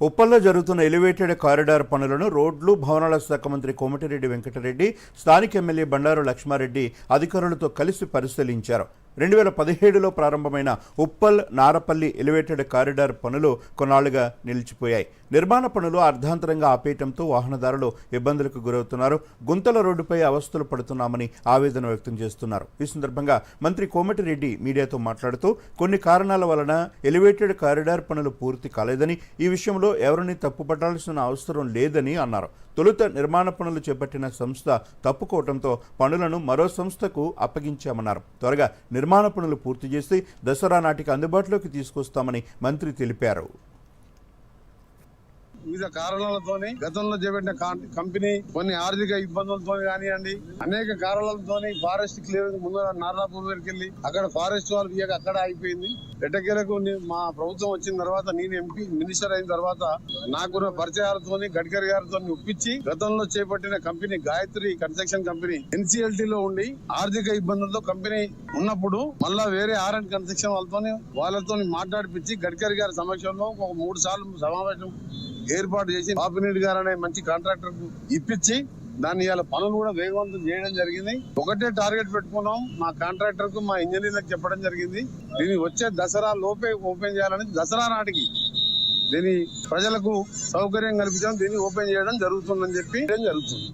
ఉప్పల్లో జరుగుతున్న elevated corridor పనులను రోడ్లు భవనాల శాఖ మంత్రి కోమటిరెడ్డి వెంకటరెడ్డి స్థానిక ఎమ్మెల్యే బండారు లక్ష్మారెడ్డి అధికారులతో కలిసి పరిశీలించారు. రెండు వేల పదిహేడులో ప్రారంభమైన ఉప్పల్ నారపల్లి ఎలివేటెడ్ కారిడార్ పనులు కొన్నాళ్ళుగా నిలిచిపోయాయి. నిర్మాణ పనులు అర్ధాంతరంగా ఆపేయటంతో వాహనదారులు ఇబ్బందులకు గురవుతున్నారు. గుంతల రోడ్డుపై అవస్థలు పడుతున్నామని ఆవేదన వ్యక్తం చేస్తున్నారు. ఈ సందర్భంగా మంత్రి కోమటిరెడ్డి మీడియాతో మాట్లాడుతూ కొన్ని కారణాల వలన ఎలివేటెడ్ కారిడార్ పనులు పూర్తి కాలేదని ఈ విషయంలో ఎవరిని తప్పుపట్టాల్సిన అవసరం లేదని అన్నారు. తొలుత నిర్మాణ పనులు చేపట్టిన సంస్థ తప్పుకోవడంతో పనులను మరో సంస్థకు అప్పగించామన్నారు. త్వరగా నిర్మాణ పనులు పూర్తి చేసి దసరా నాటికి అందుబాటులోకి తీసుకొస్తామని మంత్రి తెలిపారు. వివిధ కారణాలతోని గతంలో చేపట్టిన కంపెనీ కొన్ని ఆర్థిక ఇబ్బందులతో కానివ్వండి అనేక కారణాలతోని ఫారెస్ట్ క్లియరెన్స్ ముందు నారాపూర్ దగ్గరికి వెళ్ళి అక్కడ ఫారెస్ట్ వాళ్ళు ఇయ్యక అక్కడ అయిపోయింది ఎట్టకేలకు మా ప్రభుత్వం వచ్చిన తర్వాత నేను ఎంపీ మినిస్టర్ అయిన తర్వాత నాకున్న పరిచయాలతోని గడ్కరీ గారితో ఒప్పించి గతంలో చేపట్టిన company Gayatri construction company NCLT లో ఉండి ఆర్థిక ఇబ్బందులతో కంపెనీ ఉన్నప్పుడు మళ్ళా వేరే ఆర్ అండ్ కన్స్ట్రక్షన్ వాళ్ళతోని వాళ్ళతో మాట్లాడిపించి గడ్కరీ గారి సమక్షంలో ఒక మూడు సార్లు సమావేశం ఏర్పాటు చేసి బాపినేని గారు అనే మంచి కాంట్రాక్టర్కు ఇప్పించి దాన్ని ఇలా పనులు కూడా వేగవంతం చేయడం జరిగింది. ఒకటే టార్గెట్ పెట్టుకున్నాం. మా కాంట్రాక్టర్కు మా ఇంజనీర్లకు చెప్పడం జరిగింది. దీన్ని వచ్చే దసరా లోపే ఓపెన్ చేయాలని దసరా నాటికి దీని ప్రజలకు సౌకర్యం కల్పించడం దీన్ని ఓపెన్ చేయడం జరుగుతుందని చెప్పి జరుగుతుంది?